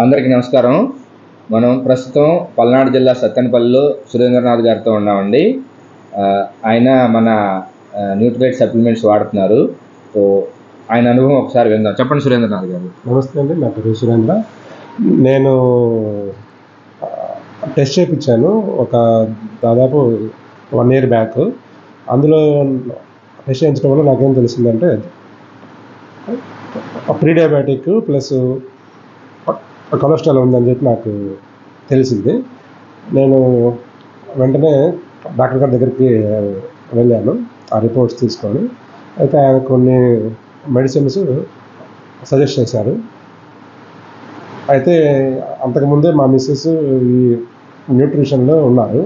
అందరికీ నమస్కారం. మనం ప్రస్తుతం పల్నాడు జిల్లా సత్తెనపల్లిలో సురేంద్రనాథ్ గారితో ఉన్నామండి. ఆయన మన న్యూట్రియేట్ సప్లిమెంట్స్ వాడుతున్నారు. సో ఆయన అనుభవం ఒకసారి విందాం. చెప్పండి సురేంద్రనాథ్ గారు. నమస్తే అండి. నా పేరు సురేంద్ర. నేను టెస్ట్ చేయించాను ఒక దాదాపు వన్ ఇయర్ బ్యాక్. అందులో టెస్ట్ చేయించడం వల్ల నాకేం తెలిసిందంటే ప్రీ డయాబెటిక్ ప్లస్ కొలెస్ట్రాల్ ఉందని చెప్పి నాకు తెలిసింది. నేను వెంటనే డాక్టర్ గారి దగ్గరికి వెళ్ళాను ఆ రిపోర్ట్స్ తీసుకొని. అయితే ఆయన కొన్ని మెడిసిన్స్ సజెస్ట్ చేశారు. అయితే అంతకుముందే మా మిస్సెస్ ఈ న్యూట్రిషన్లో ఉన్నారు.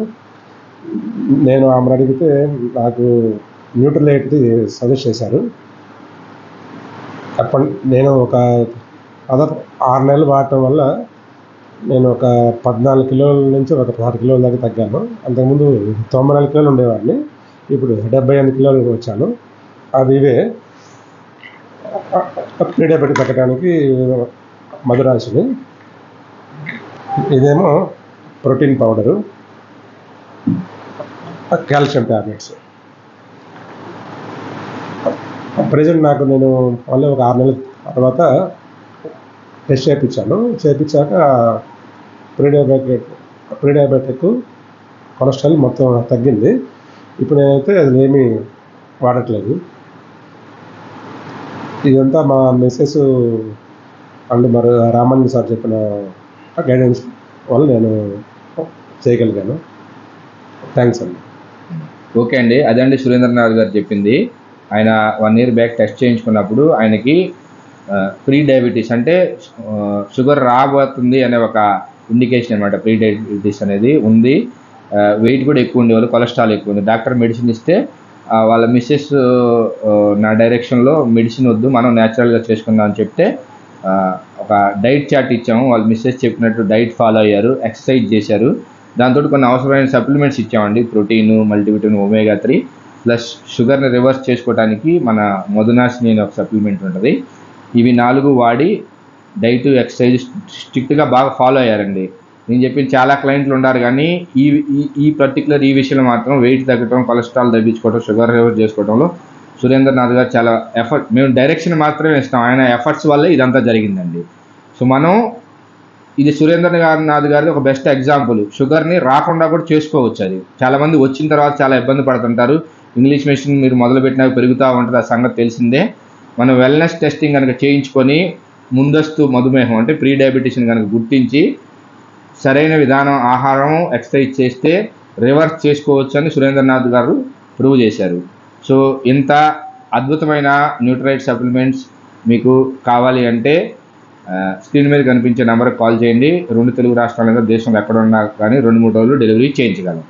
నేను ఆమెను అడిగితే నాకు న్యూట్రిలేట్ది సజెస్ట్ చేశారు. అప్పటి నేను ఒక దాదాపు ఆరు నెలలు వాడటం వల్ల నేను ఒక పద్నాలుగు కిలోల నుంచి ఒక పదహారు కిలోల దాకా తగ్గాను. అంతకుముందు తొంభై నాలుగు కిలోలు ఉండేవాడిని. ఇప్పుడు డెబ్బై ఎనిమిది కిలోలు వచ్చాను. అవి ఇవే ప్రీడయాబెటిక్ తగ్గడానికి మధురాశిని. ఇదేమో protein powder. Calcium tablets present నాకు నేను మళ్ళీ ఒక ఆరు నెలల తర్వాత టెస్ట్ చేయించాను. చేయించాక ప్రీడయాబెటిక్ ప్రీడయాబెటిక్ కొలెస్ట్రాల్ మొత్తం తగ్గింది. ఇప్పుడు నేనైతే అది ఏమీ వాడట్లేదు. ఇదంతా మా మిస్సెస్ అండ్ మరి రామన్ సార్ చెప్పిన గైడెన్స్ వల్ల నేను చేయగలిగాను. థ్యాంక్స్ అండి. ఓకే అండి. అదే అండి సురేంద్రనాథ్ గారు చెప్పింది. ఆయన వన్ ఇయర్ బ్యాక్ టెస్ట్ చేయించుకున్నప్పుడు ఆయనకి ప్రీ డయాబెటీస్ అంటే షుగర్ రాబోతుంది అనే ఒక ఇండికేషన్ అనమాట ప్రీ డయాబెటీస్ అనేది ఉంది. వెయిట్ కూడా ఎక్కువ ఉండేవాళ్ళు కొలెస్ట్రాల్ ఎక్కువ ఉంది. డాక్టర్ మెడిసిన్ ఇస్తే వాళ్ళ మిస్సెస్ నా డైరెక్షన్లో మెడిసిన్ వద్దు మనం న్యాచురల్గా చేసుకుందాం అని చెప్తే ఒక డైట్ చార్ట్ ఇచ్చాము. వాళ్ళ మిస్సెస్ చెప్పినట్టు డైట్ ఫాలో అయ్యారు ఎక్సర్సైజ్ చేశారు. దాంతో కొన్ని అవసరమైన సప్లిమెంట్స్ ఇచ్చామండి. Protein multivitamin omega three plus షుగర్ని రివర్స్ చేసుకోవడానికి మన మధునాశిని అనే ఒక సప్లిమెంట్ ఉంటుంది. ఇవి నాలుగు వాడి డైట్ ఎక్సర్సైజ్ స్ట్రిక్ట్గా బాగా ఫాలో అయ్యారండి. నేను చెప్పిన చాలా క్లయింట్లు ఉన్నారు కానీ ఈ ఈ- ఈ పర్టికులర్ ఈ విషయంలో మాత్రం వెయిట్ తగ్గడం కొలెస్ట్రాల్ తగ్గించుకోవడం షుగర్ రివర్స్ చేసుకోవడంలో సురేంద్రనాథ్ గారు చాలా ఎఫర్ట్ మేము డైరెక్షన్ మాత్రమే ఇస్తాం. ఆయన ఎఫర్ట్స్ వల్లే ఇదంతా జరిగిందండి. సో మనం ఇది సురేంద్ర నాథ్ గారిది ఒక బెస్ట్ ఎగ్జాంపుల్. షుగర్ని రాకుండా కూడా చేసుకోవచ్చు అది. చాలామంది వచ్చిన తర్వాత చాలా ఇబ్బంది పడుతుంటారు. ఇంగ్లీష్ మెషిన్ మీరు మొదలుపెట్టినా పెరుగుతూ ఉంటుంది ఆ సంగతి తెలిసిందే. మనం వెల్నెస్ టెస్టింగ్ కనుక చేయించుకొని ముందస్తు మధుమేహం అంటే ప్రీ డయాబెటీస్ని కనుక గుర్తించి సరైన విధానం ఆహారం ఎక్సర్సైజ్ చేస్తే రివర్స్ చేసుకోవచ్చు అని సురేంద్రనాథ్ గారు ప్రూవ్ చేశారు. సో ఇంత అద్భుతమైన న్యూట్రైట్ సప్లిమెంట్స్ మీకు కావాలి అంటే స్క్రీన్ మీద కనిపించే నెంబర్కి కాల్ చేయండి. రెండు తెలుగు రాష్ట్రాల మీద దేశంలో ఎక్కడ ఉన్నా కానీ రెండు మూడు రోజులు డెలివరీ చేయించగలం.